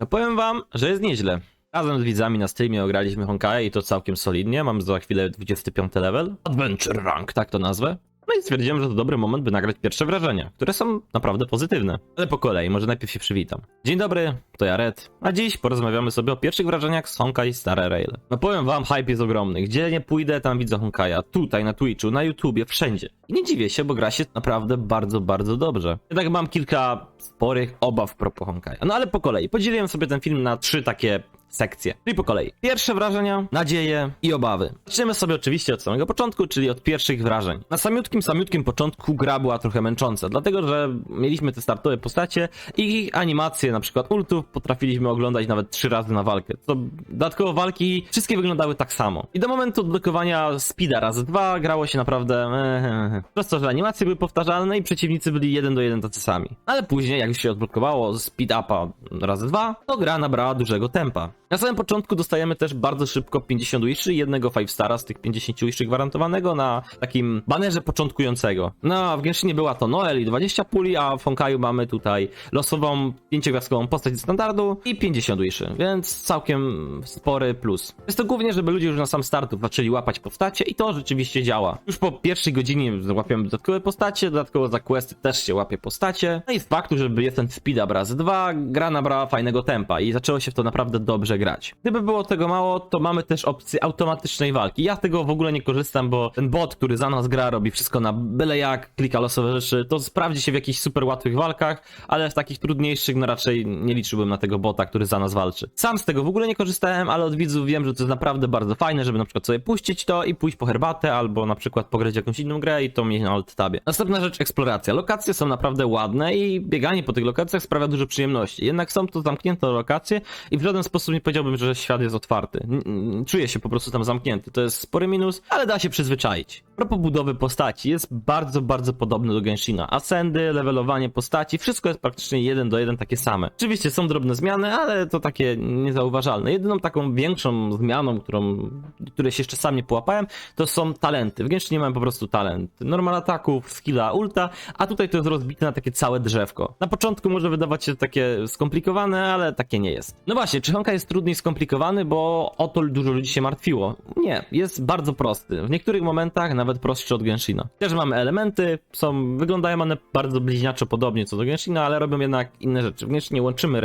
No powiem wam, że jest nieźle. Razem z widzami na streamie ograliśmy Honkaja i to całkiem solidnie. Mam za chwilę 25 level. Adventure Rank, tak to nazwę. I stwierdziłem, że to dobry moment, by nagrać pierwsze wrażenia, które są naprawdę pozytywne. Ale po kolei, może najpierw się przywitam. Dzień dobry, to ja Red, a dziś porozmawiamy sobie o pierwszych wrażeniach z Honkai Star Rail. No powiem wam, hype jest ogromny. Gdzie nie pójdę, tam widzę Honkaja. Tutaj, na Twitchu, na YouTubie, wszędzie. I nie dziwię się, bo gra się naprawdę bardzo, bardzo dobrze. Jednak mam kilka sporych obaw propos Honkaja. No ale po kolei. Podzieliłem sobie ten film na trzy takie sekcje. Czyli po kolei. Pierwsze wrażenia, nadzieje i obawy. Zaczniemy sobie oczywiście od samego początku, czyli od pierwszych wrażeń. Na samiutkim, samiutkim początku gra była trochę męcząca, dlatego że mieliśmy te startowe postacie i ich animacje, na przykład ultów, potrafiliśmy oglądać nawet trzy razy na walkę. To dodatkowo walki wszystkie wyglądały tak samo. I do momentu odblokowania speeda razy dwa grało się naprawdę eh, przez to, że animacje były powtarzalne i przeciwnicy byli jeden do jeden tacy sami. Ale później, jak się odblokowało speed upa razy dwa, to gra nabrała dużego tempa. Na samym początku dostajemy też bardzo szybko 50 wiszy jednego 5 stara z tych 50 wiszy gwarantowanego na takim banerze początkującego. No, w Genshinie była to Noel i 20 puli, a w Honkaju mamy tutaj losową, pięciogwiazdkową postać ze standardu i 50 wiszy, więc całkiem spory plus. Jest to głównie, żeby ludzie już na sam start zaczęli łapać postacie i to rzeczywiście działa. Już po pierwszej godzinie łapiemy dodatkowe postacie, dodatkowo za questy też się łapie postacie. No i z faktu, żeby jest ten speed razy dwa, gra nabrała fajnego tempa i zaczęło się w to naprawdę dobrze grać. Gdyby było tego mało, to mamy też opcję automatycznej walki. Ja z tego w ogóle nie korzystam, bo ten bot, który za nas gra, robi wszystko na byle jak, klika losowe rzeczy. To sprawdzi się w jakichś super łatwych walkach, ale w takich trudniejszych, no raczej nie liczyłbym na tego bota, który za nas walczy. Sam z tego w ogóle nie korzystałem, ale od widzów wiem, że to jest naprawdę bardzo fajne, żeby na przykład sobie puścić to i pójść po herbatę, albo na przykład pograć jakąś inną grę i to mieć na alt tabie. Następna rzecz, eksploracja. Lokacje są naprawdę ładne i bieganie po tych lokacjach sprawia dużo przyjemności. Jednak są to zamknięte lokacje i w żaden sposób nie powiedziałbym, że świat jest otwarty. Czuję się po prostu tam zamknięty. To jest spory minus, ale da się przyzwyczaić. A propos budowy postaci, jest bardzo, bardzo podobny do Genshina. Ascendy, levelowanie postaci, wszystko jest praktycznie jeden do jeden takie same. Oczywiście są drobne zmiany, ale to takie niezauważalne. Jedyną taką większą zmianą, którą, której się jeszcze sam nie połapałem, to są talenty. W Genshinie mamy po prostu talent. Normal ataków, skilla, ulta, a tutaj to jest rozbite na takie całe drzewko. Na początku może wydawać się takie skomplikowane, ale takie nie jest. No właśnie, czy Honka jest trudniej skomplikowany, bo o to dużo ludzi się martwiło? Nie, jest bardzo prosty. W niektórych momentach nawet prostszy od Genshina. Też mamy elementy, są, wyglądają one bardzo bliźniaczo podobnie co do Genshina, ale robią jednak inne rzeczy. W Genshinie łączymy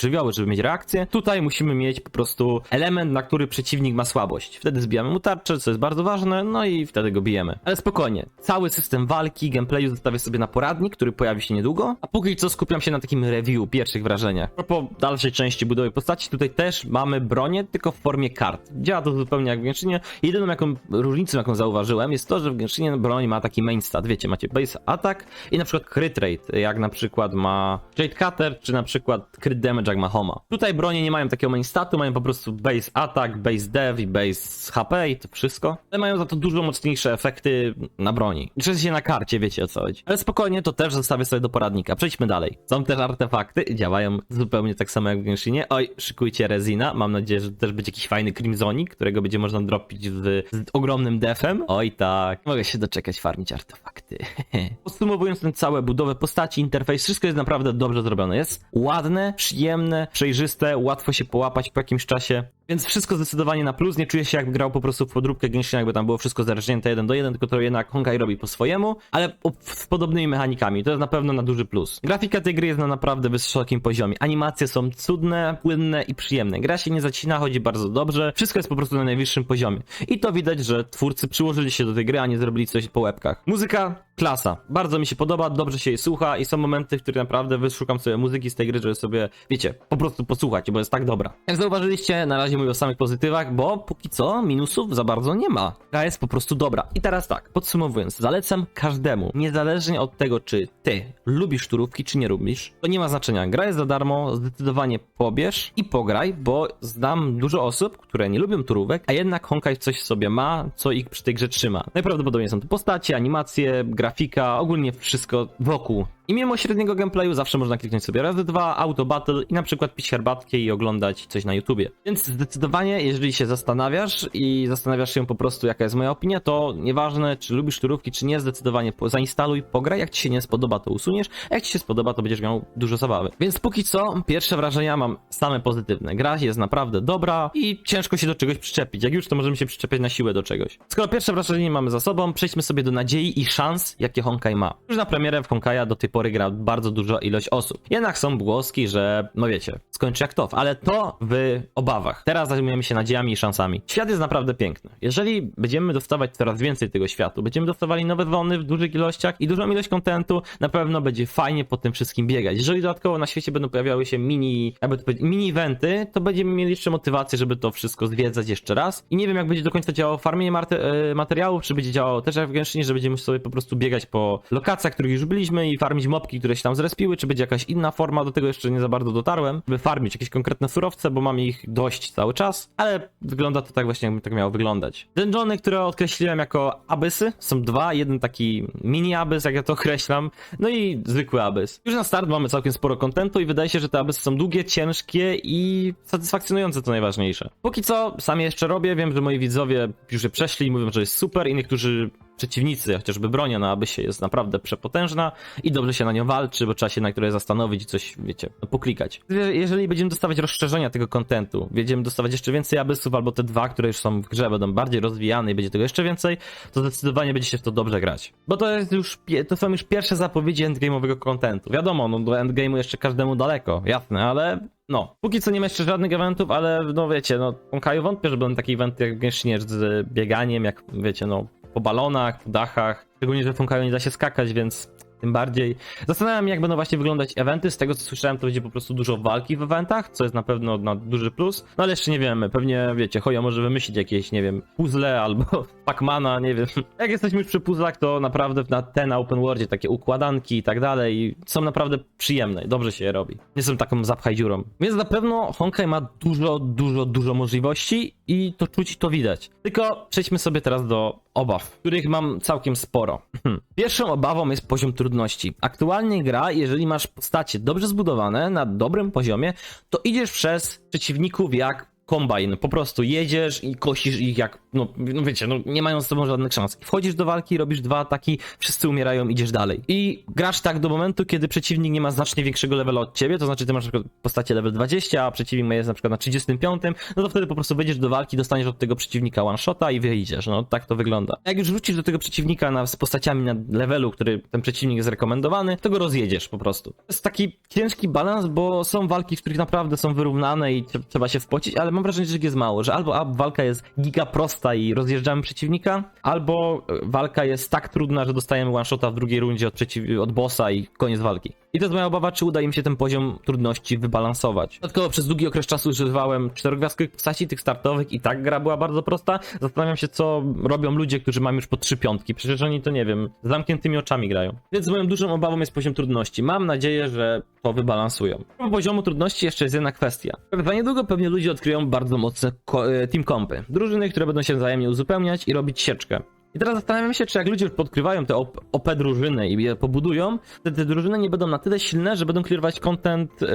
żywioły, żeby mieć reakcję. Tutaj musimy mieć po prostu element, na który przeciwnik ma słabość. Wtedy zbijamy mu tarczę, co jest bardzo ważne, no i wtedy go bijemy. Ale spokojnie, cały system walki, gameplayu zostawię sobie na poradnik, który pojawi się niedługo, a póki co skupiam się na takim review, pierwszych wrażeniach. Propos dalszej części budowy postaci, tutaj też mamy bronię, tylko w formie kart. Działa to zupełnie jak w Genshinie. Jedyną jaką różnicą, jaką zauważyłem, jest to, że w Genshinie broń ma taki main stat, wiecie, macie base attack i na przykład crit rate, jak na przykład ma Jade Cutter, czy na przykład crit damage, jak ma Homa. Tutaj bronie nie mają takiego main statu, mają po prostu base attack, base dev i base HP i to wszystko, ale mają za to dużo mocniejsze efekty na broni. Liczy się na karcie, wiecie o co chodzi. Ale spokojnie, to też zostawię sobie do poradnika. Przejdźmy dalej. Są też artefakty, działają zupełnie tak samo jak w Genshinie. Oj, szykujcie rezina, mam nadzieję, że też będzie jakiś fajny Crimsonik, którego będzie można dropić z, z ogromnym defem. Oj tak, mogę się doczekać farmić artefakty. Podsumowując tę całą budowę postaci, interfejs, wszystko jest naprawdę dobrze zrobione. Jest ładne, przyjemne, przejrzyste, łatwo się połapać po jakimś czasie. Więc wszystko zdecydowanie na plus. Nie czuję się jak grał po prostu w podróbkę Genshina, jakby tam było wszystko zerżnięte jeden do jeden, tylko to jednak Honkai robi po swojemu, ale z podobnymi mechanikami. To jest na pewno na duży plus. Grafika tej gry jest na naprawdę wysokim poziomie. Animacje są cudne, płynne i przyjemne. Gra się nie zacina, chodzi bardzo dobrze. Wszystko jest po prostu na najwyższym poziomie. I to widać, że twórcy przyłożyli się do tej gry, a nie zrobili coś po łebkach. Muzyka klasa. Bardzo mi się podoba, dobrze się jej słucha i są momenty, w których naprawdę wyszukam sobie muzyki z tej gry, żeby sobie, wiecie, po prostu posłuchać, bo jest tak dobra. Jak zauważyliście, na razie mówię o samych pozytywach, bo póki co minusów za bardzo nie ma. Gra jest po prostu dobra. I teraz tak, podsumowując, zalecam każdemu, niezależnie od tego, czy ty lubisz turówki, czy nie lubisz, to nie ma znaczenia. Gra jest za darmo, zdecydowanie pobierz i pograj, bo znam dużo osób, które nie lubią turówek, a jednak Honkai coś w sobie ma, co ich przy tej grze trzyma. Najprawdopodobniej są to postacie, animacje, grafika, ogólnie wszystko wokół I mimo średniego gameplayu zawsze można kliknąć sobie razy dwa, auto battle i na przykład pić herbatkę i oglądać coś na YouTubie. Więc zdecydowanie, jeżeli się zastanawiasz i zastanawiasz się po prostu jaka jest moja opinia, to nieważne czy lubisz turówki, czy nie, zdecydowanie zainstaluj, pograj, jak ci się nie spodoba, to usuniesz, a jak ci się spodoba, to będziesz miał dużo zabawy. Więc póki co, pierwsze wrażenia mam same pozytywne. Gra jest naprawdę dobra i ciężko się do czegoś przyczepić. Jak już, to możemy się przyczepiać na siłę do czegoś. Skoro pierwsze wrażenie mamy za sobą, przejdźmy sobie do nadziei i szans, jakie Honkai ma. Już na premierę w Honkaja do tej gra bardzo duża ilość osób. Jednak są głoski, że, no wiecie, skończy jak to, ale to w obawach. Teraz zajmujemy się nadziejami i szansami. Świat jest naprawdę piękny. Jeżeli będziemy dostawać coraz więcej tego światu, będziemy dostawali nowe wony w dużych ilościach i dużą ilość kontentu, na pewno będzie fajnie po tym wszystkim biegać. Jeżeli dodatkowo na świecie będą pojawiały się mini, jakby to powiedzieć, mini eventy, to będziemy mieli jeszcze motywację, żeby to wszystko zwiedzać jeszcze raz. I nie wiem, jak będzie do końca działało farmienie e, materiałów, czy będzie działało też jak w Genshinie, że będziemy sobie po prostu biegać po lokacjach, których już byliśmy i farmić mopki, które się tam zrespiły, czy będzie jakaś inna forma, do tego jeszcze nie za bardzo dotarłem, by farmić jakieś konkretne surowce, bo mamy ich dość cały czas, ale wygląda to tak właśnie, jakby tak miało wyglądać. Dungeony, które określiłem jako abysy, są dwa, jeden taki mini abys, jak ja to określam, no i zwykły abys. Już na start mamy całkiem sporo kontentu i wydaje się, że te abysy są długie, ciężkie i satysfakcjonujące, to najważniejsze. Póki co, sam je jeszcze robię, wiem, że moi widzowie już je przeszli i mówią, że jest super i niektórzy przeciwnicy, chociażby bronia na abysie jest naprawdę przepotężna i dobrze się na nią walczy, bo trzeba się na której zastanowić i coś, wiecie, poklikać. Je- Jeżeli będziemy dostawać rozszerzenia tego kontentu, będziemy dostawać jeszcze więcej abysów, albo te dwa, które już są w grze, będą bardziej rozwijane i będzie tego jeszcze więcej, to zdecydowanie będzie się w to dobrze grać. Bo to jest już, to są już pierwsze zapowiedzi endgame'owego kontentu. Wiadomo, no do endgame'u jeszcze każdemu daleko, jasne, ale no, póki co nie ma jeszcze żadnych eventów, ale no wiecie, no Honkaju wątpię, że będą takie eventy jak w z bieganiem, jak wiecie, no po balonach, dachach. Szczególnie, że w Honkaju nie da się skakać, więc tym bardziej. Zastanawiam się, jak będą właśnie wyglądać eventy. Z tego, co słyszałem, to będzie po prostu dużo walki w eventach, co jest na pewno na duży plus. No ale jeszcze nie wiemy. Pewnie, wiecie, Hoja może wymyślić jakieś, nie wiem, puzzle albo Pacmana, nie wiem. Jak jesteśmy już przy puzzlach, to naprawdę na ten open worldzie takie układanki i tak dalej są naprawdę przyjemne. Dobrze się je robi. Nie są taką zapchaj dziurą. Więc na pewno Honkai ma dużo, dużo, dużo możliwości i to czuć, to widać. Tylko przejdźmy sobie teraz do obaw, których mam całkiem sporo. Pierwszą obawą jest poziom trudności. Aktualnie gra, jeżeli masz postacie dobrze zbudowane, na dobrym poziomie, to idziesz przez przeciwników jak kombajn. Po prostu jedziesz i kosisz ich jak, no, no wiecie, no nie mają z tobą żadnych szans. Wchodzisz do walki, robisz dwa ataki, wszyscy umierają, idziesz dalej. I grasz tak do momentu, kiedy przeciwnik nie ma znacznie większego levela od ciebie, to znaczy ty masz na przykład postacie level 20, a przeciwnik jest na przykład na 35, no to wtedy po prostu wejdziesz do walki, dostaniesz od tego przeciwnika one shota i wyjdziesz. No tak to wygląda. Jak już wrócisz do tego przeciwnika na, z postaciami na levelu, który ten przeciwnik jest rekomendowany, to go rozjedziesz po prostu. To jest taki ciężki balans, bo są walki, w których naprawdę są wyrównane i trze- trzeba się wpocić, ale mam wrażenie, że jest mało, że albo walka jest giga prosta i rozjeżdżamy przeciwnika, albo e, walka jest tak trudna, że dostajemy one shota w drugiej rundzie od, przeciw- od bossa i koniec walki. I to jest moja obawa, czy uda im się ten poziom trudności wybalansować. Dodatkowo przez długi okres czasu używałem czterogwiazdkowych postaci, tych startowych i tak gra była bardzo prosta. Zastanawiam się, co robią ludzie, którzy mają już po trzy piątki. Przecież oni to nie wiem, z zamkniętymi oczami grają. Więc moją dużą obawą jest poziom trudności. Mam nadzieję, że to wybalansują. Po poziomu trudności jeszcze jest jedna kwestia. Za niedługo pewnie ludzie odkryją bardzo mocne e, team kompy. Drużyny, które będą się wzajemnie uzupełniać i robić sieczkę. I teraz zastanawiam się, czy jak ludzie już podkrywają te OP, drużyny i je pobudują, to te drużyny nie będą na tyle silne, że będą clearować content, yy,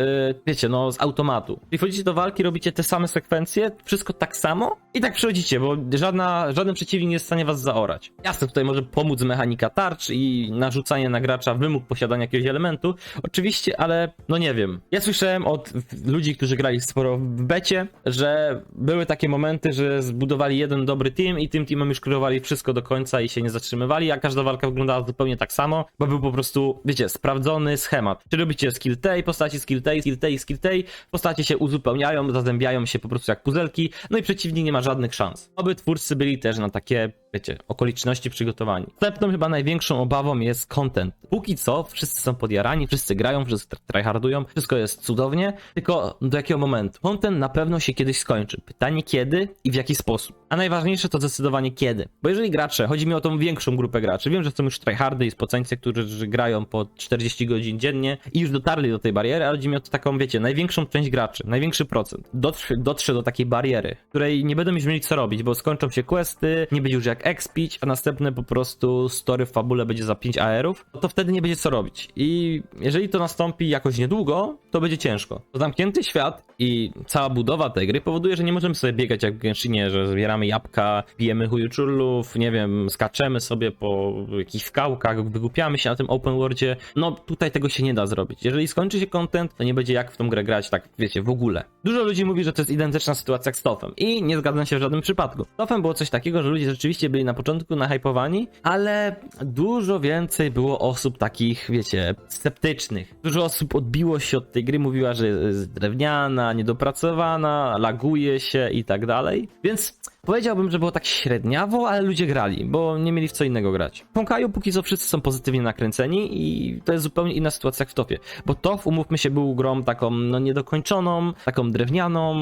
wiecie, no z automatu. Czyli wchodzicie do walki, robicie te same sekwencje, wszystko tak samo i tak przechodzicie, bo żadna, żaden przeciwnik nie jest w stanie was zaorać. Jasne, tutaj może pomóc mechanika tarcz i narzucanie na gracza wymóg posiadania jakiegoś elementu, oczywiście, ale no nie wiem. Ja słyszałem od ludzi, którzy grali sporo w becie, że były takie momenty, że zbudowali jeden dobry team i tym teamem już kreowali wszystko do końca i się nie zatrzymywali, a każda walka wyglądała zupełnie tak samo, bo był po prostu, wiecie, sprawdzony schemat. Czy robicie skill tej, postaci skill tej, skill tej, skill tej, postacie się uzupełniają, zazębiają się po prostu jak puzelki, no i przeciwnik nie ma żadnych szans. Oby twórcy byli też na takie, wiecie, okoliczności przygotowani. Następną chyba największą obawą jest content. Póki co wszyscy są podjarani, wszyscy grają, wszyscy tr- tryhardują, wszystko jest cudownie, tylko do jakiego momentu? Content na pewno się kiedyś skończy. Pytanie kiedy i w jaki sposób. A najważniejsze to zdecydowanie kiedy. Bo jeżeli gracz gracze, chodzi mi o tą większą grupę graczy. Wiem, że są już tryhardy i spoceńcy, którzy grają po 40 godzin dziennie i już dotarli do tej bariery, ale chodzi mi o taką, wiecie, największą część graczy, największy procent. Dotrze, dotrze do takiej bariery, której nie będą już mieli co robić, bo skończą się questy, nie będzie już jak expić, a następne po prostu story w fabule będzie za 5 AR-ów, to wtedy nie będzie co robić. I jeżeli to nastąpi jakoś niedługo, to będzie ciężko. Zamknięty świat i cała budowa tej gry powoduje, że nie możemy sobie biegać jak w Genshinie, że zbieramy jabłka, pijemy hujuczulów, nie wiem, skaczemy sobie po jakichś skałkach, wygłupiamy się na tym open worldzie. No tutaj tego się nie da zrobić. Jeżeli skończy się content, to nie będzie jak w tą grę grać, tak wiecie, w ogóle. Dużo ludzi mówi, że to jest identyczna sytuacja jak z Tofem i nie zgadzam się w żadnym przypadku. Tofem było coś takiego, że ludzie rzeczywiście byli na początku nahypowani, ale dużo więcej było osób takich, wiecie, sceptycznych. Dużo osób odbiło się od tej gry, mówiła, że jest drewniana, niedopracowana, laguje się i tak dalej. Więc powiedziałbym, że było tak średniawo, ale ludzie grali, bo nie mieli w co innego grać. W póki co wszyscy są pozytywnie nakręceni i to jest zupełnie inna sytuacja jak w Tofie. Bo Tof, umówmy się, był grą taką no niedokończoną, taką drewnianą,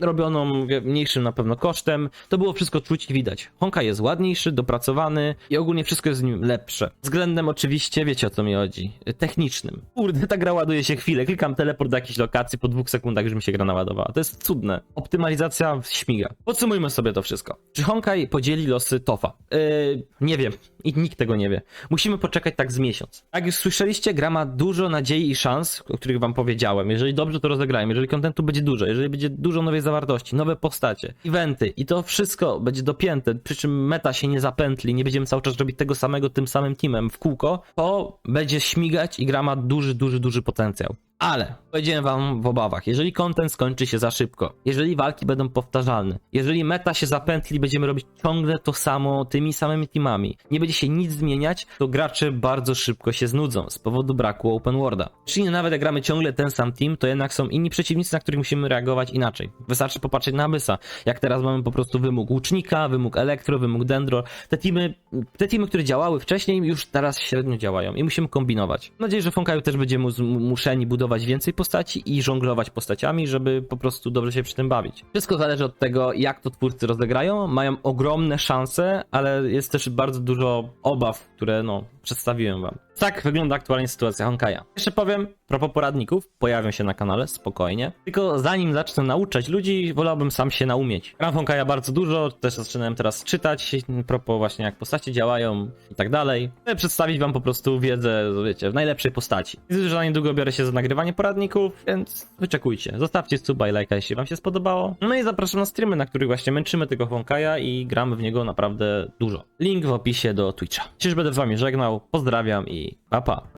robioną mniejszym na pewno kosztem. To było wszystko czuć i widać. Honkai jest ładniejszy, dopracowany i ogólnie wszystko jest w nim lepsze. Względem oczywiście, wiecie o co mi chodzi, technicznym. Kurde, ta gra ładuje się chwilę, klikam teleport do jakiejś lokacji, po dwóch sekundach już mi się gra naładowała. To jest cudne. Optymalizacja śmiga. Podsumujmy sobie to wszystko. Czy Honkai podzieli losy Tofa? Yy, nie wiem. I nikt tego nie wie. Musimy poczekać tak z miesiąc. Jak już słyszeliście, gra ma dużo nadziei i szans, o których wam powiedziałem. Jeżeli dobrze to rozegrałem, jeżeli kontentu będzie dużo, jeżeli będzie dużo nowej zawartości, nowe postacie, eventy i to wszystko będzie dopięte, przy czym meta się nie zapętli, nie będziemy cały czas robić tego samego tym samym teamem w kółko, to będzie śmigać i gra ma duży, duży, duży potencjał. Ale powiedziałem wam w obawach, jeżeli content skończy się za szybko, jeżeli walki będą powtarzalne, jeżeli meta się zapętli, będziemy robić ciągle to samo tymi samymi teamami, nie będzie się nic zmieniać, to gracze bardzo szybko się znudzą z powodu braku open worlda. Czyli nawet jak gramy ciągle ten sam team, to jednak są inni przeciwnicy, na których musimy reagować inaczej. Wystarczy popatrzeć na Abyssa. Jak teraz mamy po prostu wymóg łucznika, wymóg elektro, wymóg dendro. Te teamy, te teamy, które działały wcześniej, już teraz średnio działają i musimy kombinować. Mam nadzieję, że w Honkaju też będziemy mus- muszeni budować więcej postaci i żonglować postaciami, żeby po prostu dobrze się przy tym bawić. Wszystko zależy od tego, jak to twórcy rozegrają. Mają ogromne szanse, ale jest też bardzo dużo obaw, które no, przedstawiłem wam. Tak wygląda aktualnie sytuacja Honkaja. Jeszcze powiem, propos poradników, pojawią się na kanale, spokojnie. Tylko zanim zacznę nauczać ludzi, wolałbym sam się naumieć. Gram Honkaja bardzo dużo, też zaczynałem teraz czytać, propos właśnie jak postacie działają i tak dalej. Chcę przedstawić wam po prostu wiedzę, wiecie, w najlepszej postaci. Widzę, że za niedługo biorę się za nagrywanie poradników, więc wyczekujcie. Zostawcie suba i lajka, jeśli wam się spodobało. No i zapraszam na streamy, na których właśnie męczymy tego Honkaja i gramy w niego naprawdę dużo. Link w opisie do Twitcha. Dziś będę z wami żegnał, pozdrawiam i pa pa.